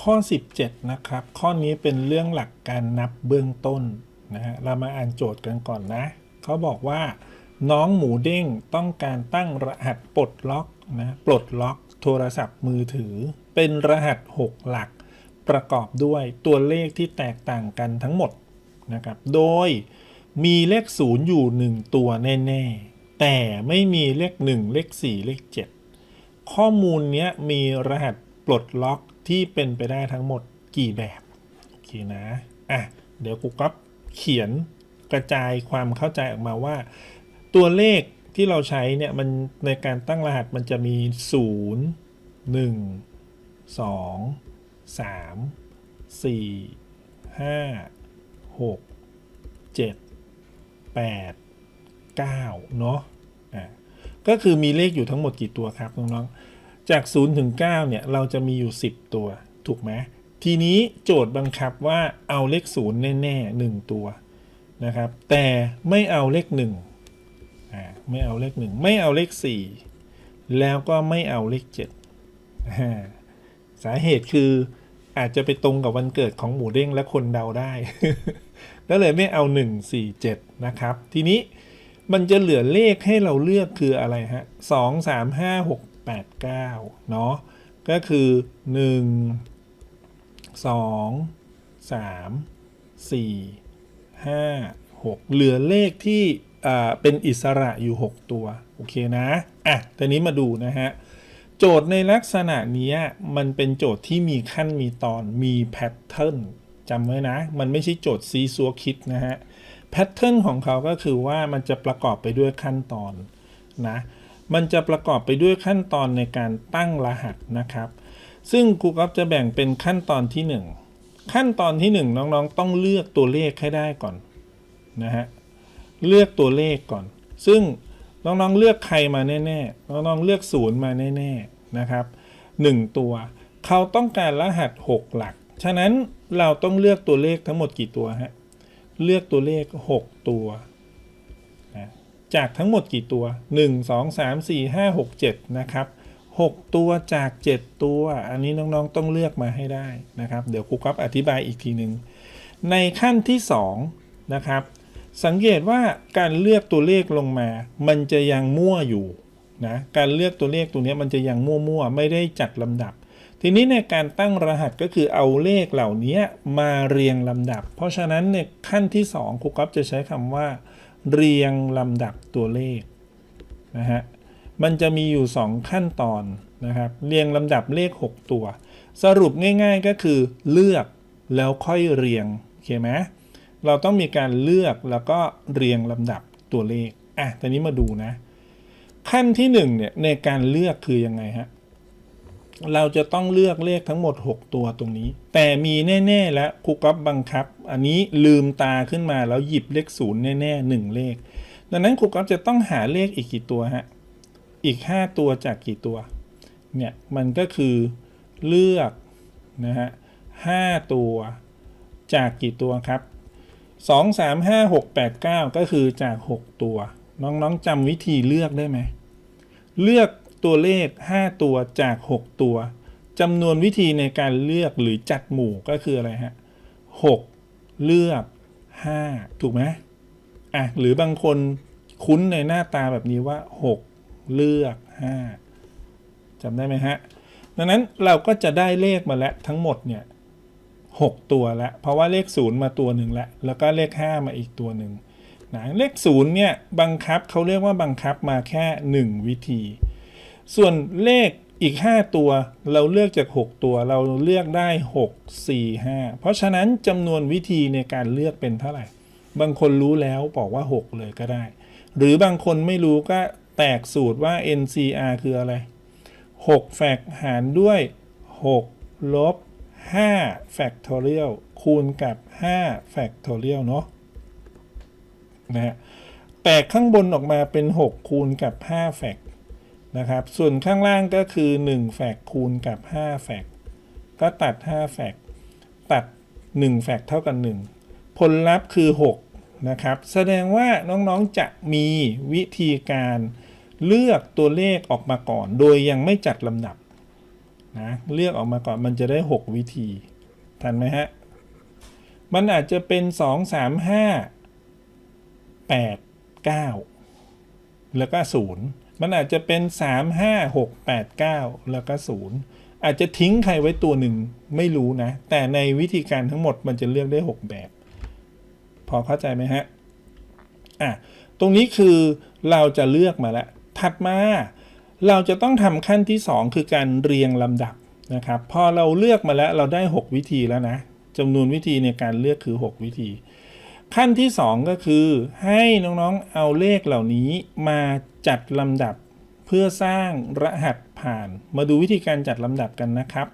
ข้อ 17 นะครับ ข้อนี้เป็นเรื่องหลักการนับเบื้องต้นนะฮะเรามาอ่านโจทย์กันก่อนนะ เขาบอกว่า น้องหมูเด้งต้องการตั้งรหัสปลดล็อกนะปลดล็อก โทรศัพท์มือถือ เป็นรหัส 6 หลัก ประกอบด้วยตัวเลขที่แตกต่างกันทั้งหมดนะครับ โดยมีเลข 0 อยู่ 1 ตัวแน่ๆ แต่ไม่มีเลข 1 เลข 4 เลข 7 ข้อมูลเนี้ยมีรหัสปลดล็อก ที่เป็นไปได้ทั้งหมดกี่แบบโอเคนะอะเดี๋ยวกูก็เขียนกระจายความเข้าใจออกมาว่า ตัวเลขที่เราใช้เนี่ยมันในการตั้งรหัสมันจะมี 0 1 2 3 4 5 6 7 8 9เนาะอะก็คือมีเลขอยู่ทั้งหมดกี่ตัวครับน้องๆ จาก0ถึง9เนี่ยเราจะมีอยู่ 10 ตัว ถูกไหมทีนี้โจทย์บังคับว่าเอาเลข0แน่ๆ1ตัวนะครับ แต่ไม่เอาเลข1อ่าไม่เอาเลข 1 ไม่เอาเลข 4 แล้วก็ไม่เอาเลข7อ่าสาเหตุคืออาจจะไปตรงกับวันเกิดของหมูเด้งและคนเดาได้ก็เลยไม่เอา 1 4 7 นะครับ ทีนี้มันจะเหลือเลขให้เราเลือกคืออะไรฮะสองสามห้าหกแปดเก้าเนาะก็คือหนึ่งสองสามสี่ห้าหกเหลือเลขที่เป็นอิสระอยู่ 6 ตัว โอเคนะ อะตอนนี้มาดูนะฮะ โจทย์ในลักษณะนี้มันเป็นโจทย์ที่มีขั้นมีตอนมีแพทเทิร์นจำไว้นะ มันไม่ใช่โจทย์ซีซัวคิดนะฮะแพทเทิร์นของเขาก็คือว่ามันจะประกอบไปด้วยขั้นตอนนะ มันจะประกอบไปด้วยขั้นตอนในการตั้งรหัสนะครับ ซึ่งครูก๊อฟจะแบ่งเป็นขั้นตอนที่ 1 ขั้นตอนที่ 1 น้องๆ ต้องเลือกตัวเลขให้ได้ก่อนนะฮะเลือกตัวเลขก่อน ซึ่งน้องๆเลือกใครมาแน่ๆน้องๆเลือกศูนย์มาแน่ๆนะครับ 1 ตัว เขาต้องการรหัส 6 หลัก ฉะนั้นเราต้องเลือกตัวเลขทั้งหมดกี่ตัวฮะเลือกตัวเลข 6 ตัว จากทั้งหมดกี่ตัว 1 2 3 4 5 6 7 นะครับ 6 ตัวจาก 7 ตัว อันนี้น้องๆต้องเลือกมาให้ได้นะครับ เดี๋ยวครูครับอธิบายอีกทีหนึ่งในขั้นที่ 2 นะครับ สังเกตว่าการเลือกตัวเลขลงมา มันจะยังมั่วอยู่นะการเลือกตัวเลขตัวนี้มันจะยังมั่วๆ ไม่ได้จัดลำดับ ทีนี้ในการตั้งรหัสก็คือเอาเลขเหล่านี้มาเรียงลำดับ เพราะฉะนั้นในขั้นที่2ครูก๊อฟจะใช้คำว่า เรียงลำดับตัวเลขนะฮะมันจะมีอยู่ 2 ขั้นตอนนะครับเรียงลำดับเลข 6 ตัว สรุปง่ายๆก็คือเลือกแล้วค่อยเรียงโอเคไหมเราต้องมีการเลือกแล้วก็เรียงลำดับตัวเลขอะตอนนี้มาดูนะ ขั้นที่1เนี่ยในการเลือกคือยังไงฮะ เราจะต้องเลือกเลขทั้งหมด 6 ตัวตรงนี้ แต่มีแน่ๆแล้วครูก๊อฟบังคับ อันนี้ลืมตาขึ้นมาแล้วหยิบเลขศูนย์แน่ๆหนึ่งเลข ดังนั้นครูก๊อฟจะต้องหาเลขอีกกี่ตัวฮะอีก 5 ตัวจากกี่ตัวเนี่ยมันก็คือเลือกนะฮะห้าตัวจากกี่ตัวครับ2 3 5 6 8 9ก็คือจาก6ตัว น้องๆจำวิธีเลือกได้ไหม เลือก ตัวเลข 5 ตัวจาก 6 ตัวจำนวนวิธีในการเลือกหรือจัดหมู่ก็คืออะไรฮะ6เลือก 5 ถูกไหมอะหรือบางคนคุ้นในหน้าตาแบบนี้ว่า 6 เลือก 5จำได้ไหมฮะ ดังนั้นเราก็จะได้เลขมาแล้วทั้งหมดเนี่ย6ตัวแล้วเพราะว่าเลข 0 มาตัวหนึ่งแล้วแล้วก็เลข 5 มาอีกตัวหนึ่งนะเลข 0 เนี่ยบังคับเขาเรียกว่าบังคับมาแค่ 1 วิธี ส่วนเลขอีก 5 ตัวเราเลือกจาก 6 ตัวเราเลือกได้ 6 4 5 เพราะฉะนั้นจำนวนวิธีในการเลือกเป็นเท่าไหร่ บางคนรู้แล้วบอกว่า 6 เลยก็ได้ หรือบางคนไม่รู้ก็แตกสูตรว่า NCR คืออะไร 6 แฟกหารด้วย 6 ลบ 5 factorial คูณกับ 5 factorial เนาะนะฮะแตกข้างบนออกมาเป็น 6 คูณกับ5แฟก นะครับ ส่วนข้างล่างก็คือ 1 แฟกคูณกับ 5 แฟกก็ตัด 5 แฟกตัด 1 แฟกเท่ากับ 1 ผลลัพธ์คือ 6 นะครับ แสดงว่าน้องๆจะมีวิธีการเลือกตัวเลขออกมาก่อน โดยยังไม่จัดลำดับนะเลือกออกมาก่อนมันจะได้ 6 วิธี ทันไหมฮะ มันอาจจะเป็น 2 3 5 8 9 แล้วก็ 0 มันอาจจะเป็น 3 5 6 8 9 แล้วก็ 0 อาจจะทิ้งใครไว้ตัวหนึ่งไม่รู้นะ แต่ในวิธีการทั้งหมดมันจะเลือกได้ 6 แบบ พอเข้าใจไหมฮะ อะ ตรงนี้คือเราจะเลือกมาแล้ว ถัดมาเราจะต้องทำขั้นที่ 2 คือการเรียงลำดับนะครับ พอเราเลือกมาแล้วเราได้ 6 วิธีแล้วนะจำนวนวิธีในการเลือกคือ 6 วิธี ขั้นที่ 2 ก็คือให้น้องๆเอาเลขเหล่านี้มาจัดลำดับเพื่อสร้างรหัสผ่าน มาดูวิธีการจัดลำดับกันนะครับ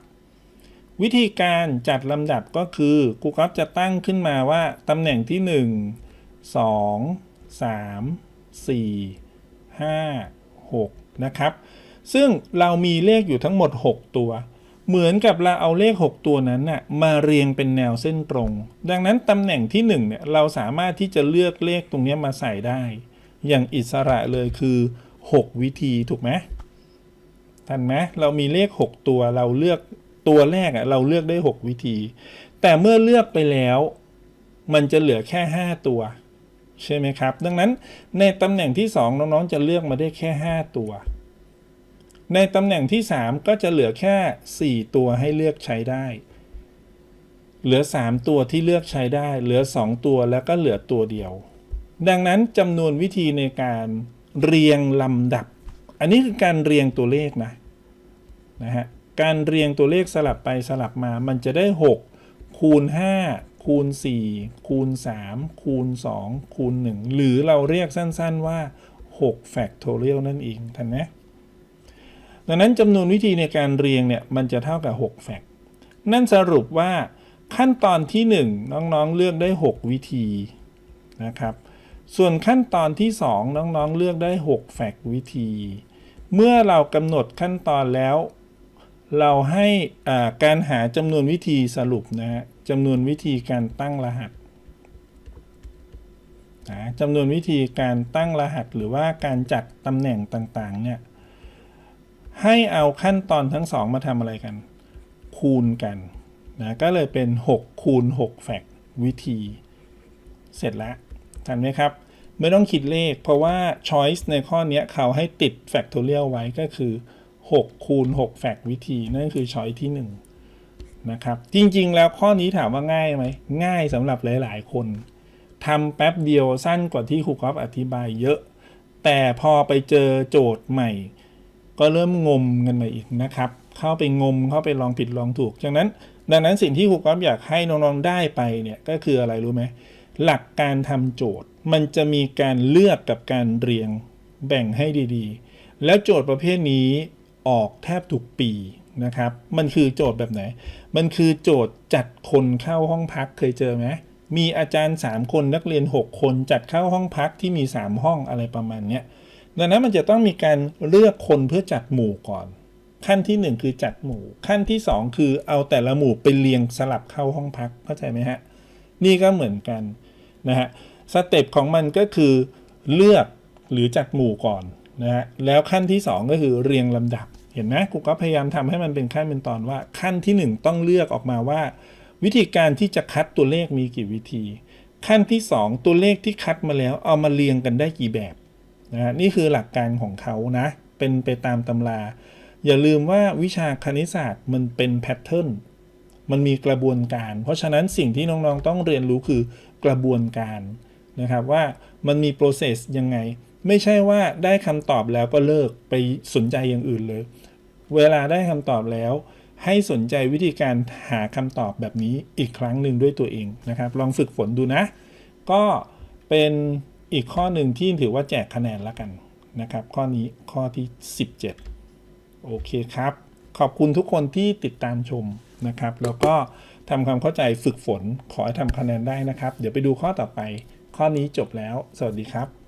วิธีการจัดลำดับก็คือครูครับจะตั้งขึ้นมาว่าตำแหน่งที่ 1 2 3 4 5 6 นะครับ ซึ่งเรามีเลขอยู่ทั้งหมด 6 ตัว เหมือนกับเราเอาเลข 6 ตัวนั้นน่ะมาเรียงเป็นแนวเส้นตรง ดังนั้นตำแหน่งที่1เนี่ยเราสามารถที่จะเลือกเลขตรงนี้มาใส่ได้ อย่างอิสระเลยคือ 6 วิธีถูกไหมทันไหมเรามีเลข 6 ตัวเราเลือกตัวแรกอะเราเลือกได้ 6 วิธี แต่เมื่อเลือกไปแล้ว มันจะเหลือแค่ 5 ตัว ใช่ไหมครับ ดังนั้นในตำแหน่งที่ 2 น้องๆจะเลือกมาได้แค่ 5 ตัว ในตำแหน่งที่ 3 ก็จะเหลือแค่ 4 ตัวให้เลือกใช้ได้ เหลือ 3 ตัวที่เลือกใช้ได้ เหลือ 2 ตัวแล้วก็เหลือตัวเดียว ดังนั้นจำนวนวิธีในการเรียงลำดับ อันนี้คือการเรียงตัวเลขนะนะฮะการเรียงตัวเลขสลับไปสลับมา มันจะได้ 6 คูณ 5 คูณ 4 คูณ 3 คูณ 2 คูณ 1 หรือเราเรียกสั้นๆว่า 6 factorial นั่นเองทันไหม ดังนั้นจำนวนวิธีในการเรียงเนี่ยมันจะเท่ากับ 6 แฟกต์นั่นสรุปว่าขั้นตอนที่ 1 น้องๆเลือกได้ 6 วิธีนะครับ ส่วนขั้นตอนที่ 2 น้องๆเลือกได้ 6 แฟกต์วิธี เมื่อเรากำหนดขั้นตอนแล้ว เราให้อ่าการหาจำนวนวิธีสรุปนะฮะจำนวนวิธีการตั้งรหัสนะจำนวนวิธีการตั้งรหัสหรือว่าการจัดตำแหน่งต่างๆเนี่ย ให้เอาขั้นตอนทั้งสองมาทำอะไรกัน คูณกันนะก็เลยเป็น 6 คูณ 6 แฟกวิธี เสร็จแล้วทันไหมครับ ไม่ต้องคิดเลข เพราะว่า choice ในข้อนี้เขาให้ติด factorial ไว้ก็คือ 6 คูณ 6 แฟกวิธี นั่นคือ choice ที่ 1 นะครับ จริง ๆ แล้วข้อนี้ถามว่าง่ายไหม ง่ายสำหรับหลาย ๆ คนทำแป๊บเดียวสั้นกว่าที่ครูกอฟอธิบายเยอะ แต่พอไปเจอโจทย์ใหม่ ก็เริ่มงมกันมาอีกนะครับ เข้าไปงมเข้าไปลองผิดลองถูกจากนั้น ดังนั้นสิ่งที่ครูกอฟอยากให้น้องๆได้ไปเนี่ยก็คืออะไรรู้ไหมหลักการทำโจทย์ มันจะมีการเลือกกับการเรียงแบ่งให้ดีๆ แล้วโจทย์ประเภทนี้ออกแทบทุกปีนะครับ มันคือโจทย์แบบไหน มันคือโจทย์จัดคนเข้าห้องพักเคยเจอไหมมีอาจารย์ 3 คนนักเรียน 6 คนจัดเข้าห้องพักที่มี 3 ห้องอะไรประมาณเนี้ย ดังนั้นมันจะต้องมีการเลือกคนเพื่อจัดหมู่ก่อน ขั้นที่ 1 คือจัดหมู่ ขั้นที่ 2 คือเอาแต่ละหมู่ไปเรียงสลับเข้าห้องพักเข้าใจไหมฮะนี่ก็เหมือนกันนะฮะสเต็ปของมันก็คือเลือกหรือจัดหมู่ก่อนนะฮะแล้วขั้นที่ 2 ก็คือเรียงลำดับเห็นไหมกูก็พยายามทำให้มันเป็นขั้นเป็นตอนว่า ขั้นที่ 1 ต้องเลือกออกมาว่า วิธีการที่จะคัดตัวเลขมีกี่วิธี ขั้นที่ 2 ตัวเลขที่คัดมาแล้วเอามาเรียงกันได้กี่แบบ นะนี่คือหลักการของเขานะ เป็นไปตามตำรา อย่าลืมว่าวิชาคณิตศาสตร์มันเป็นแพทเทิร์นมันมีกระบวนการ เพราะฉะนั้นสิ่งที่น้องๆต้องเรียนรู้คือกระบวนการนะครับว่ามันมี process ยังไง ไม่ใช่ว่าได้คำตอบแล้วก็เลิกไปสนใจอย่างอื่นเลย เวลาได้คำตอบแล้ว ให้สนใจวิธีการหาคำตอบแบบนี้อีกครั้งหนึ่งด้วยตัวเองนะครับ ลองฝึกฝนดูนะ ก็เป็น อีกข้อหนึ่งที่ถือว่าแจกคะแนนละกันนะครับ ข้อนี้ข้อที่ 17 โอเคครับ ขอบคุณทุกคนที่ติดตามชมนะครับ แล้วก็ทำความเข้าใจฝึกฝนขอให้ทำคะแนนได้นะครับ เดี๋ยวไปดูข้อต่อไป ข้อนี้จบแล้ว สวัสดีครับ